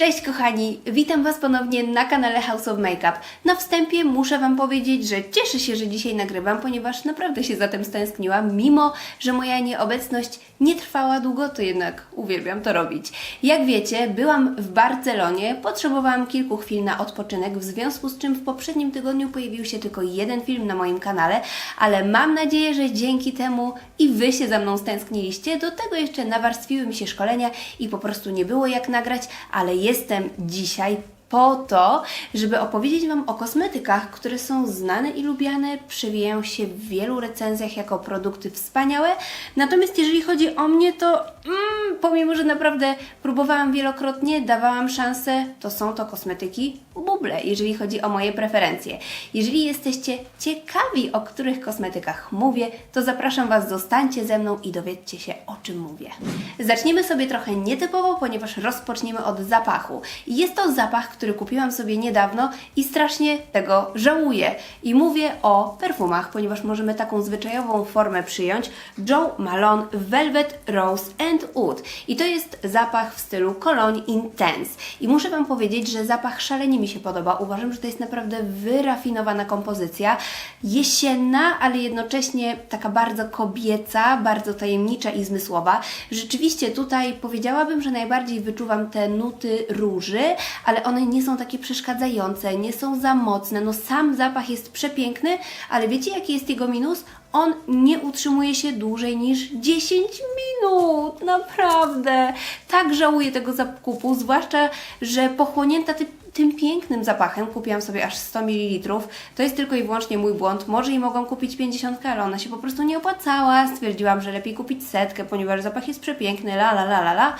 Cześć kochani, witam Was ponownie na kanale House of Makeup. Na wstępie muszę Wam powiedzieć, że cieszę się, że dzisiaj nagrywam, ponieważ naprawdę się za tym stęskniłam, mimo że moja nieobecność nie trwała długo, to jednak uwielbiam to robić. Jak wiecie, byłam w Barcelonie, potrzebowałam kilku chwil na odpoczynek, w związku z czym w poprzednim tygodniu pojawił się tylko jeden film na moim kanale, ale mam nadzieję, że dzięki temu i Wy się za mną stęskniliście. Do tego jeszcze nawarstwiły mi się szkolenia i po prostu nie było jak nagrać, ale jestem dzisiaj po to, żeby opowiedzieć Wam o kosmetykach, które są znane i lubiane, przewijają się w wielu recenzjach jako produkty wspaniałe. Natomiast jeżeli chodzi o mnie, to mm, pomimo, że naprawdę próbowałam wielokrotnie, dawałam szansę, to są to kosmetyki buble, jeżeli chodzi o moje preferencje. Jeżeli jesteście ciekawi, o których kosmetykach mówię, to zapraszam Was, zostańcie ze mną i dowiedzcie się, o czym mówię. Zaczniemy sobie trochę nietypowo, ponieważ rozpoczniemy od zapachu. Jest to zapach, który kupiłam sobie niedawno i strasznie tego żałuję. I mówię o perfumach, ponieważ możemy taką zwyczajową formę przyjąć. Joe Malone Velvet Rose and. I to jest zapach w stylu Cologne Intense. I muszę Wam powiedzieć, że zapach szalenie mi się podoba. Uważam, że to jest naprawdę wyrafinowana kompozycja. Jesienna, ale jednocześnie taka bardzo kobieca, bardzo tajemnicza i zmysłowa. Rzeczywiście tutaj powiedziałabym, że najbardziej wyczuwam te nuty róży, ale one nie są takie przeszkadzające, nie są za mocne. No sam zapach jest przepiękny, ale wiecie jaki jest jego minus? On nie utrzymuje się dłużej niż 10 minut. Naprawdę. Tak żałuję tego zakupu, zwłaszcza, że pochłonięta ty, tym pięknym zapachem kupiłam sobie aż 100 ml. To jest tylko i wyłącznie mój błąd. Może i mogłam kupić 50, ale ona się po prostu nie opłacała. Stwierdziłam, że lepiej kupić setkę, ponieważ zapach jest przepiękny, la la la la la.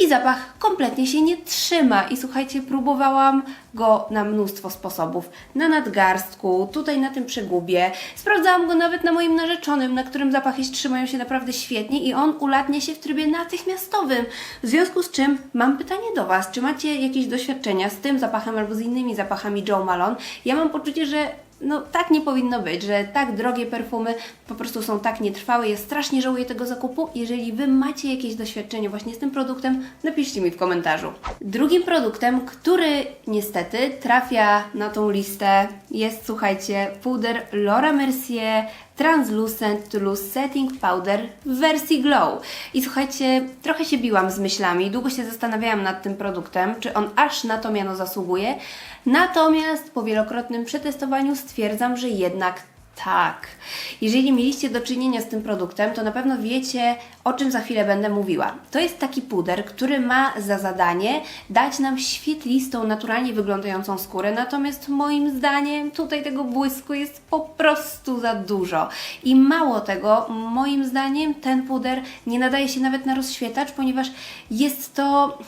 I zapach kompletnie się nie trzyma. I słuchajcie, próbowałam go na mnóstwo sposobów. Na nadgarstku, tutaj na tym przegubie. Sprawdzałam go nawet na moim narzeczonym, na którym zapachy trzymają się naprawdę świetnie i on ulatnia się w trybie natychmiastowym. W związku z czym mam pytanie do Was. Czy macie jakieś doświadczenia z tym zapachem albo z innymi zapachami Joe Malone? Ja mam poczucie, że no tak nie powinno być, że tak drogie perfumy po prostu są tak nietrwałe. Ja strasznie żałuję tego zakupu. Jeżeli Wy macie jakieś doświadczenie właśnie z tym produktem, napiszcie mi w komentarzu. Drugim produktem, który niestety trafia na tą listę jest, słuchajcie, puder Laura Mercier Translucent Toulouse Setting Powder w wersji Glow. I słuchajcie, trochę się biłam z myślami, długo się zastanawiałam nad tym produktem, czy on aż na to miano zasługuje. Natomiast po wielokrotnym przetestowaniu stwierdzam, że jednak tak. Jeżeli mieliście do czynienia z tym produktem, to na pewno wiecie, o czym za chwilę będę mówiła. To jest taki puder, który ma za zadanie dać nam świetlistą, naturalnie wyglądającą skórę, natomiast moim zdaniem tutaj tego błysku jest po prostu za dużo. I mało tego, moim zdaniem ten puder nie nadaje się nawet na rozświetlacz, ponieważ jest to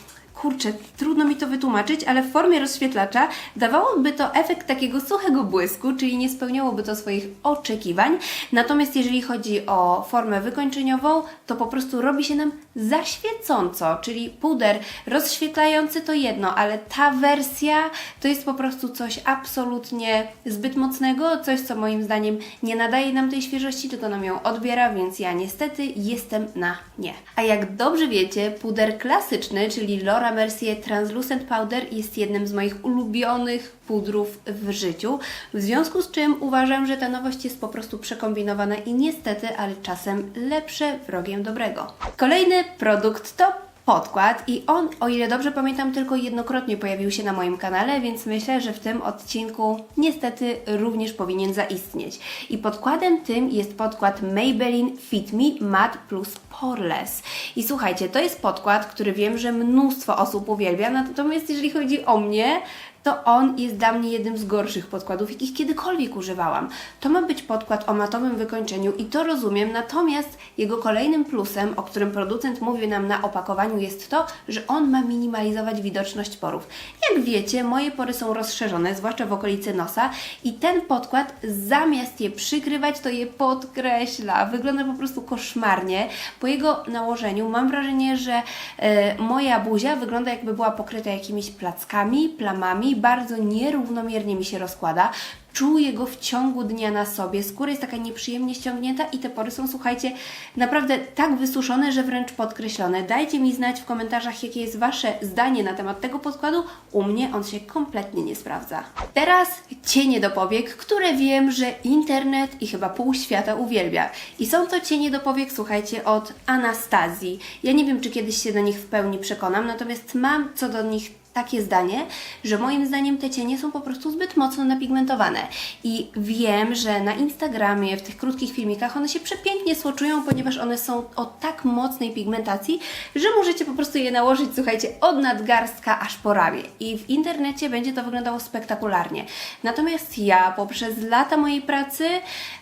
kurczę, trudno mi to wytłumaczyć, ale w formie rozświetlacza dawałoby to efekt takiego suchego błysku, czyli nie spełniałoby to swoich oczekiwań. Natomiast jeżeli chodzi o formę wykończeniową, to po prostu robi się nam zaświecąco, czyli puder rozświetlający to jedno, ale ta wersja to jest po prostu coś absolutnie zbyt mocnego, coś co moim zdaniem nie nadaje nam tej świeżości, tylko nam ją odbiera, więc ja niestety jestem na nie. A jak dobrze wiecie, puder klasyczny, czyli Laura Mercier Translucent Powder jest jednym z moich ulubionych pudrów w życiu, w związku z czym uważam, że ta nowość jest po prostu przekombinowana i niestety, ale czasem lepsze wrogiem dobrego. Kolejny produkt to podkład i on, o ile dobrze pamiętam, tylko jednokrotnie pojawił się na moim kanale, więc myślę, że w tym odcinku niestety również powinien zaistnieć. I podkładem tym jest podkład Maybelline Fit Me Matte Plus Poreless. I słuchajcie, to jest podkład, który wiem, że mnóstwo osób uwielbia, natomiast jeżeli chodzi o mnie, to on jest dla mnie jednym z gorszych podkładów, jakich kiedykolwiek używałam. To ma być podkład o matowym wykończeniu i to rozumiem, natomiast jego kolejnym plusem, o którym producent mówi nam na opakowaniu, jest to, że on ma minimalizować widoczność porów. Jak wiecie, moje pory są rozszerzone, zwłaszcza w okolicy nosa i ten podkład zamiast je przykrywać, to je podkreśla. Wygląda po prostu koszmarnie. Po jego nałożeniu mam wrażenie, że e, moja buzia wygląda jakby była pokryta jakimiś plackami, plamami, bardzo nierównomiernie mi się rozkłada. czuję go w ciągu dnia na sobie. Skóra jest taka nieprzyjemnie ściągnięta i te pory są, słuchajcie, naprawdę tak wysuszone, że wręcz podkreślone. Dajcie mi znać w komentarzach, jakie jest Wasze zdanie na temat tego podkładu. U mnie on się kompletnie nie sprawdza. Teraz cienie do powiek, które wiem, że internet i chyba pół świata uwielbia. I są to cienie do powiek, słuchajcie, od Anastazji. Ja nie wiem, czy kiedyś się do nich w pełni przekonam, natomiast mam co do nich takie zdanie, że moim zdaniem te cienie są po prostu zbyt mocno napigmentowane. I wiem, że na Instagramie, w tych krótkich filmikach one się przepięknie słoczują, ponieważ one są o tak mocnej pigmentacji, że możecie po prostu je nałożyć, słuchajcie, od nadgarstka aż po ramię. I w internecie będzie to wyglądało spektakularnie. Natomiast ja poprzez lata mojej pracy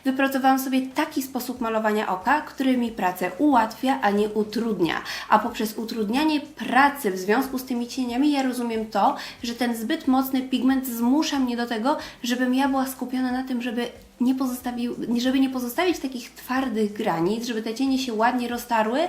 wypracowałam sobie taki sposób malowania oka, który mi pracę ułatwia, a nie utrudnia. A poprzez utrudnianie pracy w związku z tymi cieniami ja rozumiem to, że ten zbyt mocny pigment zmusza mnie do tego, żebym ja była skupiona na tym, żeby nie, pozostawił, żeby nie pozostawić takich twardych granic, żeby te cienie się ładnie roztarły,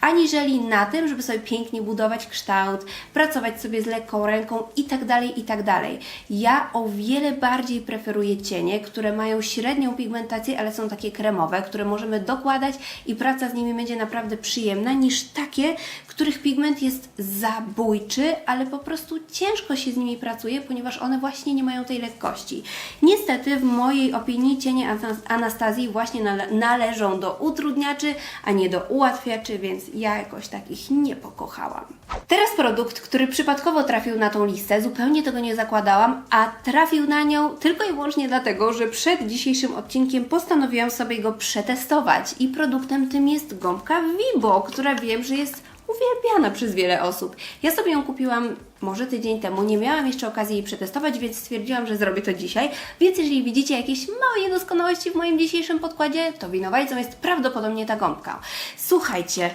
aniżeli na tym, żeby sobie pięknie budować kształt, pracować sobie z lekką ręką i tak dalej, i tak dalej. Ja o wiele bardziej preferuję cienie, które mają średnią pigmentację, ale są takie kremowe, które możemy dokładać i praca z nimi będzie naprawdę przyjemna, niż takie, których pigment jest zabójczy, ale po prostu ciężko się z nimi pracuje, ponieważ one właśnie nie mają tej lekkości. Niestety, w mojej opinii, cienie Anas- Anastazji właśnie nale- należą do utrudniaczy, a nie do ułatwiaczy, więc ja jakoś takich nie pokochałam. Teraz produkt, który przypadkowo trafił na tą listę, zupełnie tego nie zakładałam, a trafił na nią tylko i wyłącznie dlatego, że przed dzisiejszym odcinkiem postanowiłam sobie go przetestować i produktem tym jest gąbka Vibo, która wiem, że jest uwielbiana przez wiele osób. Ja sobie ją kupiłam może tydzień temu, nie miałam jeszcze okazji jej przetestować, więc stwierdziłam, że zrobię to dzisiaj. Więc jeżeli widzicie jakieś małe niedoskonałości w moim dzisiejszym podkładzie, to winowajcą jest prawdopodobnie ta gąbka. Słuchajcie,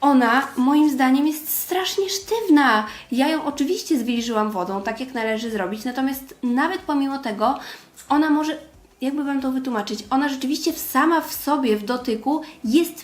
ona moim zdaniem jest strasznie sztywna. Ja ją oczywiście zwilżyłam wodą, tak jak należy zrobić, natomiast nawet pomimo tego ona może jakby Wam to wytłumaczyć, ona rzeczywiście sama w sobie, w dotyku jest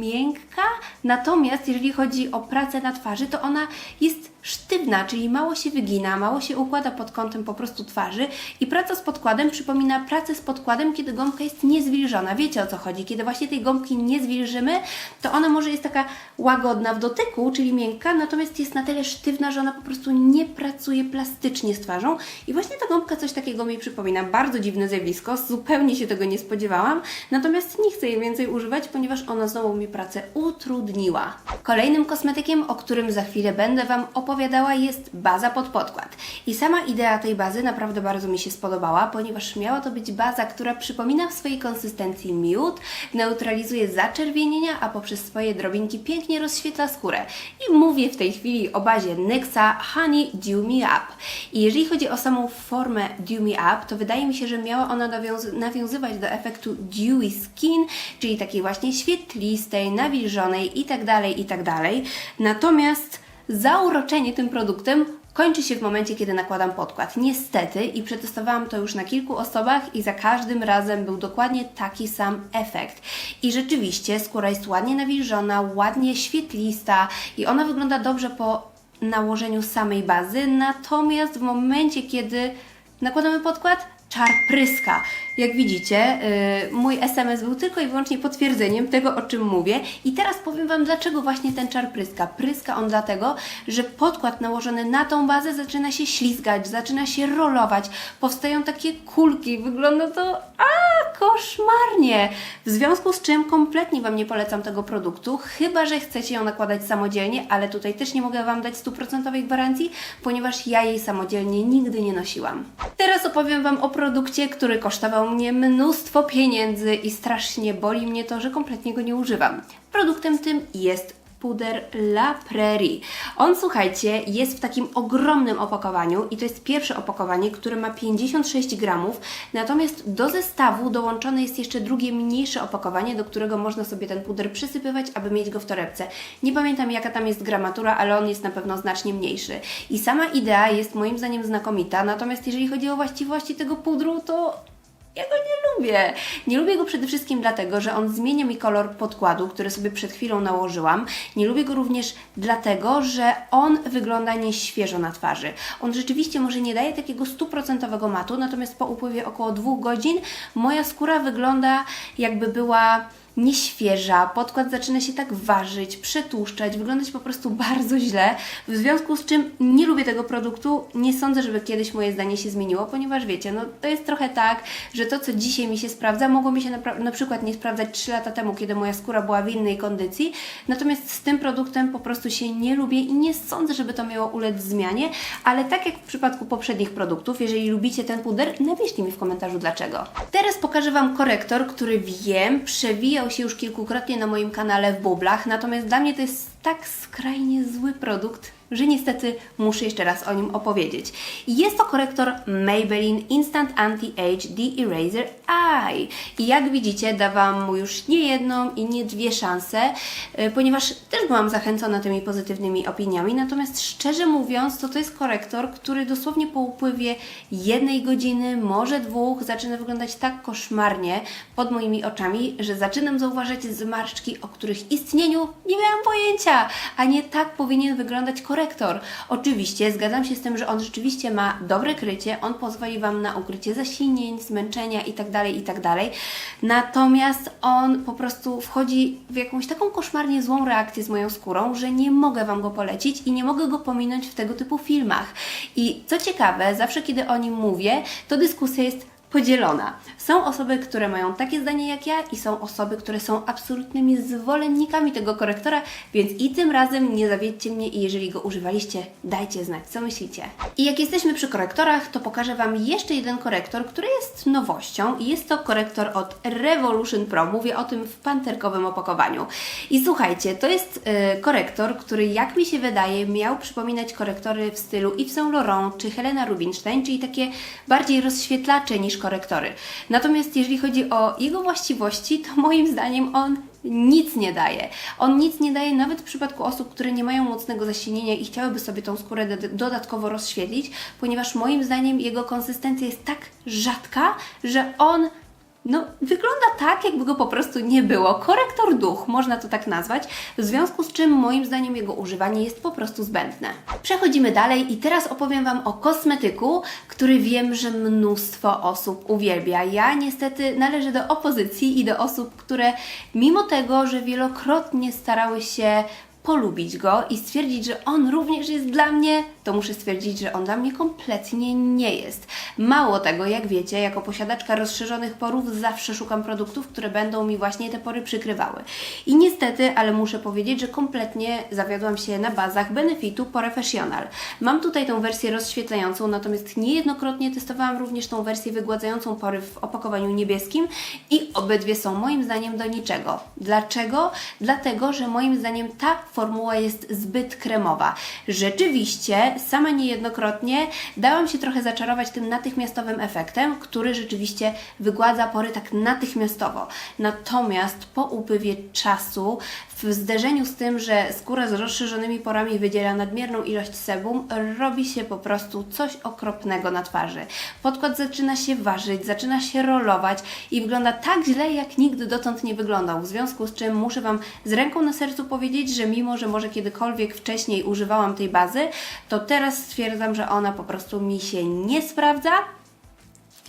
miękka, natomiast jeżeli chodzi o pracę na twarzy, to ona jest sztywna, czyli mało się wygina, mało się układa pod kątem po prostu twarzy i praca z podkładem przypomina pracę z podkładem, kiedy gąbka jest niezwilżona. Wiecie o co chodzi? Kiedy właśnie tej gąbki nie zwilżymy, to ona może jest taka łagodna w dotyku, czyli miękka, natomiast jest na tyle sztywna, że ona po prostu nie pracuje plastycznie z twarzą i właśnie ta gąbka coś takiego mi przypomina. Bardzo dziwne zjawisko, zupełnie się tego nie spodziewałam, natomiast nie chcę jej więcej używać, ponieważ ona znowu mi pracę utrudniła. Kolejnym kosmetykiem, o którym za chwilę będę Wam opowiadała, jest baza pod podkład. I sama idea tej bazy naprawdę bardzo mi się spodobała, ponieważ miała to być baza, która przypomina w swojej konsystencji miód, neutralizuje zaczerwienienia, a poprzez swoje drobinki pięknie rozświetla skórę. I mówię w tej chwili o bazie NYXa Honey Dew Me Up. I jeżeli chodzi o samą formę Dew Me Up, to wydaje mi się, że miała ona nawiąz- nawiązywać do efektu dewy skin, czyli takiej właśnie świetlistej, nawilżonej itd., itd. Natomiast zauroczenie tym produktem kończy się w momencie, kiedy nakładam podkład. Niestety i przetestowałam to już na kilku osobach i za każdym razem był dokładnie taki sam efekt. I rzeczywiście skóra jest ładnie nawilżona, ładnie świetlista i ona wygląda dobrze po nałożeniu samej bazy, natomiast w momencie, kiedy nakładamy podkład, czar pryska. Jak widzicie, yy, mój SMS był tylko i wyłącznie potwierdzeniem tego, o czym mówię. I teraz powiem Wam, dlaczego właśnie ten czar pryska. Pryska on dlatego, że podkład nałożony na tą bazę zaczyna się ślizgać, zaczyna się rolować, powstają takie kulki, wygląda to a koszmarnie. W związku z czym kompletnie Wam nie polecam tego produktu, chyba że chcecie ją nakładać samodzielnie, ale tutaj też nie mogę Wam dać stuprocentowej gwarancji, ponieważ ja jej samodzielnie nigdy nie nosiłam. Teraz opowiem Wam o produkcie, który kosztował mnie mnóstwo pieniędzy i strasznie boli mnie to, że kompletnie go nie używam. Produktem tym jest puder La Prairie. On, słuchajcie, jest w takim ogromnym opakowaniu i to jest pierwsze opakowanie, które ma 56 gramów, natomiast do zestawu dołączone jest jeszcze drugie mniejsze opakowanie, do którego można sobie ten puder przysypywać, aby mieć go w torebce. Nie pamiętam jaka tam jest gramatura, ale on jest na pewno znacznie mniejszy. I sama idea jest moim zdaniem znakomita, natomiast jeżeli chodzi o właściwości tego pudru, to ja go nie lubię. Nie lubię go przede wszystkim dlatego, że on zmienia mi kolor podkładu, który sobie przed chwilą nałożyłam. Nie lubię go również dlatego, że on wygląda nieświeżo na twarzy. On rzeczywiście może nie daje takiego stuprocentowego matu, natomiast po upływie około dwóch godzin moja skóra wygląda jakby była nieświeża, podkład zaczyna się tak ważyć, przetłuszczać, wyglądać po prostu bardzo źle, w związku z czym nie lubię tego produktu, nie sądzę, żeby kiedyś moje zdanie się zmieniło, ponieważ wiecie, no to jest trochę tak, że to, co dzisiaj mi się sprawdza, mogło mi się na, na przykład nie sprawdzać 3 lata temu, kiedy moja skóra była w innej kondycji, natomiast z tym produktem po prostu się nie lubię i nie sądzę, żeby to miało ulec zmianie, ale tak jak w przypadku poprzednich produktów, jeżeli lubicie ten puder, napiszcie mi w komentarzu dlaczego. Teraz pokażę Wam korektor, który wiem, przewija się już kilkukrotnie na moim kanale w bublach, natomiast dla mnie to jest tak skrajnie zły produkt, że niestety muszę jeszcze raz o nim opowiedzieć. Jest to korektor Maybelline Instant Anti-Age De-Eraser Eye. I jak widzicie, dawałam mu już nie jedną i nie dwie szanse, yy, ponieważ też byłam zachęcona tymi pozytywnymi opiniami. Natomiast szczerze mówiąc, to to jest korektor, który dosłownie po upływie jednej godziny, może dwóch, zaczyna wyglądać tak koszmarnie pod moimi oczami, że zaczynam zauważać zmarszczki, o których istnieniu nie miałam pojęcia, a nie tak powinien wyglądać korektor korektor. Oczywiście zgadzam się z tym, że on rzeczywiście ma dobre krycie, on pozwoli Wam na ukrycie zasinień, zmęczenia itd., itd. Natomiast on po prostu wchodzi w jakąś taką koszmarnie złą reakcję z moją skórą, że nie mogę Wam go polecić i nie mogę go pominąć w tego typu filmach. I co ciekawe, zawsze kiedy o nim mówię, to dyskusja jest podzielona. Są osoby, które mają takie zdanie jak ja i są osoby, które są absolutnymi zwolennikami tego korektora, więc i tym razem nie zawiedźcie mnie i jeżeli go używaliście, dajcie znać, co myślicie. I jak jesteśmy przy korektorach, to pokażę Wam jeszcze jeden korektor, który jest nowością i jest to korektor od Revolution Pro. Mówię o tym w panterkowym opakowaniu. I słuchajcie, to jest yy, korektor, który jak mi się wydaje miał przypominać korektory w stylu Yves Saint Laurent czy Helena Rubinstein, czyli takie bardziej rozświetlacze niż korektory. Natomiast jeżeli chodzi o jego właściwości, to moim zdaniem on nic nie daje. On nic nie daje nawet w przypadku osób, które nie mają mocnego zasinienia i chciałyby sobie tą skórę dodatkowo rozświetlić, ponieważ moim zdaniem jego konsystencja jest tak rzadka, że on no, wygląda tak, jakby go po prostu nie było. Korektor duch, można to tak nazwać, w związku z czym moim zdaniem jego używanie jest po prostu zbędne. Przechodzimy dalej i teraz opowiem Wam o kosmetyku, który wiem, że mnóstwo osób uwielbia. Ja niestety należę do opozycji i do osób, które mimo tego, że wielokrotnie starały się polubić go i stwierdzić, że on również jest dla mnie, to muszę stwierdzić, że on dla mnie kompletnie nie jest. Mało tego, jak wiecie, jako posiadaczka rozszerzonych porów zawsze szukam produktów, które będą mi właśnie te pory przykrywały. I niestety, ale muszę powiedzieć, że kompletnie zawiodłam się na bazach Benefitu Professional. Mam tutaj tą wersję rozświetlającą, natomiast niejednokrotnie testowałam również tą wersję wygładzającą pory w opakowaniu niebieskim i obydwie są moim zdaniem do niczego. Dlaczego? Dlatego, że moim zdaniem ta formuła jest zbyt kremowa. Rzeczywiście, sama niejednokrotnie dałam się trochę zaczarować tym natychmiastowym efektem, który rzeczywiście wygładza pory tak natychmiastowo. Natomiast po upływie czasu, w zderzeniu z tym, że skóra z rozszerzonymi porami wydziela nadmierną ilość sebum, robi się po prostu coś okropnego na twarzy. Podkład zaczyna się ważyć, zaczyna się rolować i wygląda tak źle, jak nigdy dotąd nie wyglądał. W związku z czym muszę Wam z ręką na sercu powiedzieć, że mimo, że może kiedykolwiek wcześniej używałam tej bazy, to teraz stwierdzam, że ona po prostu mi się nie sprawdza.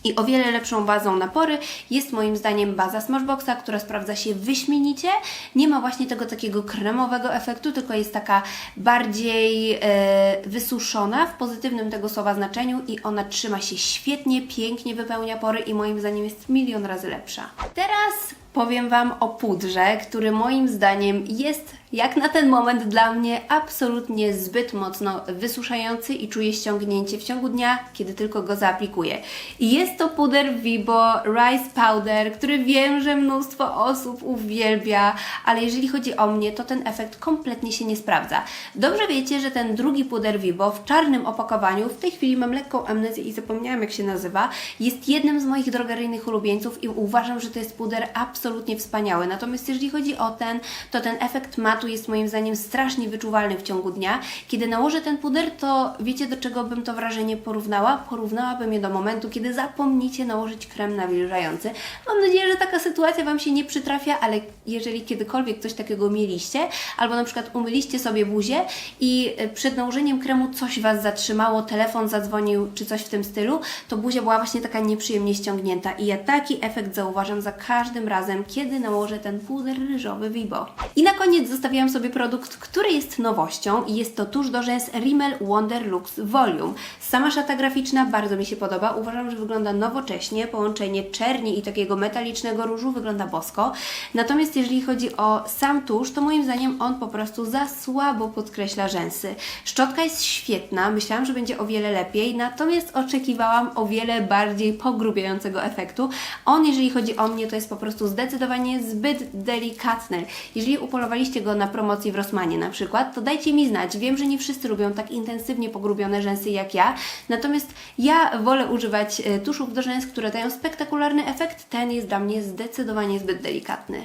I o wiele lepszą bazą na pory jest moim zdaniem baza Smashboxa, która sprawdza się wyśmienicie. Nie ma właśnie tego takiego kremowego efektu, tylko jest taka bardziej e, wysuszona w pozytywnym tego słowa znaczeniu i ona trzyma się świetnie, pięknie wypełnia pory i moim zdaniem jest milion razy lepsza. Teraz powiem Wam o pudrze, który moim zdaniem jest jak na ten moment dla mnie absolutnie zbyt mocno wysuszający i czuję ściągnięcie w ciągu dnia, kiedy tylko go zaaplikuję. I jest to puder Vibo Rice Powder, który wiem, że mnóstwo osób uwielbia, ale jeżeli chodzi o mnie, to ten efekt kompletnie się nie sprawdza. Dobrze wiecie, że ten drugi puder Vibo w czarnym opakowaniu, w tej chwili mam lekką amnezję i zapomniałam jak się nazywa, jest jednym z moich drogeryjnych ulubieńców i uważam, że to jest puder absolutnie wspaniały. Natomiast jeżeli chodzi o ten, to ten efekt matu matu jest moim zdaniem strasznie wyczuwalny w ciągu dnia. Kiedy nałożę ten puder, to wiecie do czego bym to wrażenie porównała? Porównałabym je do momentu, kiedy zapomnicie nałożyć krem nawilżający. Mam nadzieję, że taka sytuacja Wam się nie przytrafia, ale jeżeli kiedykolwiek coś takiego mieliście, albo na przykład umyliście sobie buzię i e, przed nałożeniem kremu coś Was zatrzymało, telefon zadzwonił czy coś w tym stylu, to buzia była właśnie taka nieprzyjemnie ściągnięta i ja taki efekt zauważam za każdym razem, kiedy nałożę ten puder ryżowy Vibo. I na koniec zostawiłam sobie produkt, który jest nowością i jest to tusz do rzęs Rimmel Wonder Lux Volume. Sama szata graficzna bardzo mi się podoba, uważam, że wygląda nowocześnie, połączenie czerni i takiego metalicznego różu wygląda bosko. Natomiast jeżeli chodzi o sam tusz, to moim zdaniem on po prostu za słabo podkreśla rzęsy. Szczotka jest świetna, myślałam, że będzie o wiele lepiej, natomiast oczekiwałam o wiele bardziej pogrubiającego efektu. On, jeżeli chodzi o mnie, to jest po prostu zdecydowanie zbyt delikatny. Jeżeli upolowaliście go na promocji w Rossmanie na przykład, to dajcie mi znać. Wiem, że nie wszyscy lubią tak intensywnie pogrubione rzęsy jak ja, natomiast ja wolę używać e, tuszów do rzęs, które dają spektakularny efekt. Ten jest dla mnie zdecydowanie zbyt delikatny.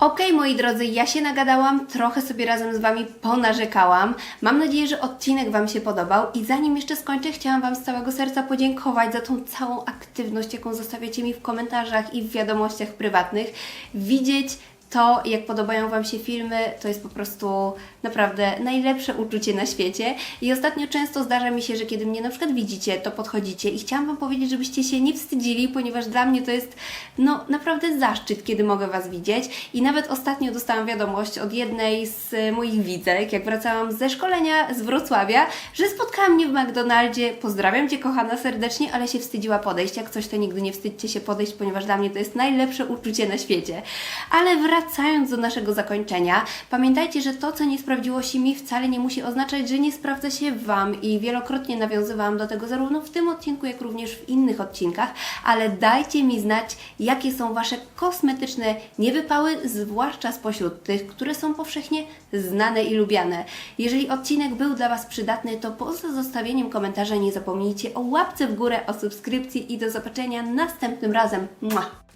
Okej, moi drodzy, ja się nagadałam, trochę sobie razem z Wami ponarzekałam. Mam nadzieję, że odcinek Wam się podobał i zanim jeszcze skończę, chciałam Wam z całego serca podziękować za tą całą aktywność, jaką zostawiacie mi w komentarzach i w wiadomościach prywatnych. Widzieć to, jak podobają Wam się filmy, to jest po prostu naprawdę najlepsze uczucie na świecie. I ostatnio często zdarza mi się, że kiedy mnie na przykład widzicie, to podchodzicie i chciałam Wam powiedzieć, żebyście się nie wstydzili, ponieważ dla mnie to jest no naprawdę zaszczyt, kiedy mogę Was widzieć. I nawet ostatnio dostałam wiadomość od jednej z moich widzek, jak wracałam ze szkolenia z Wrocławia, że spotkała mnie w McDonaldzie. Pozdrawiam Cię, kochana, serdecznie, ale się wstydziła podejść. Jak coś, to nigdy nie wstydźcie się podejść, ponieważ dla mnie to jest najlepsze uczucie na świecie. Ale wracając do naszego zakończenia, pamiętajcie, że to, co nie sprawdziło się mi, wcale nie musi oznaczać, że nie sprawdza się Wam i wielokrotnie nawiązywałam do tego zarówno w tym odcinku, jak również w innych odcinkach, ale dajcie mi znać, jakie są Wasze kosmetyczne niewypały, zwłaszcza spośród tych, które są powszechnie znane i lubiane. Jeżeli odcinek był dla Was przydatny, to poza zostawieniem komentarza nie zapomnijcie o łapce w górę, o subskrypcji i do zobaczenia następnym razem. Mua!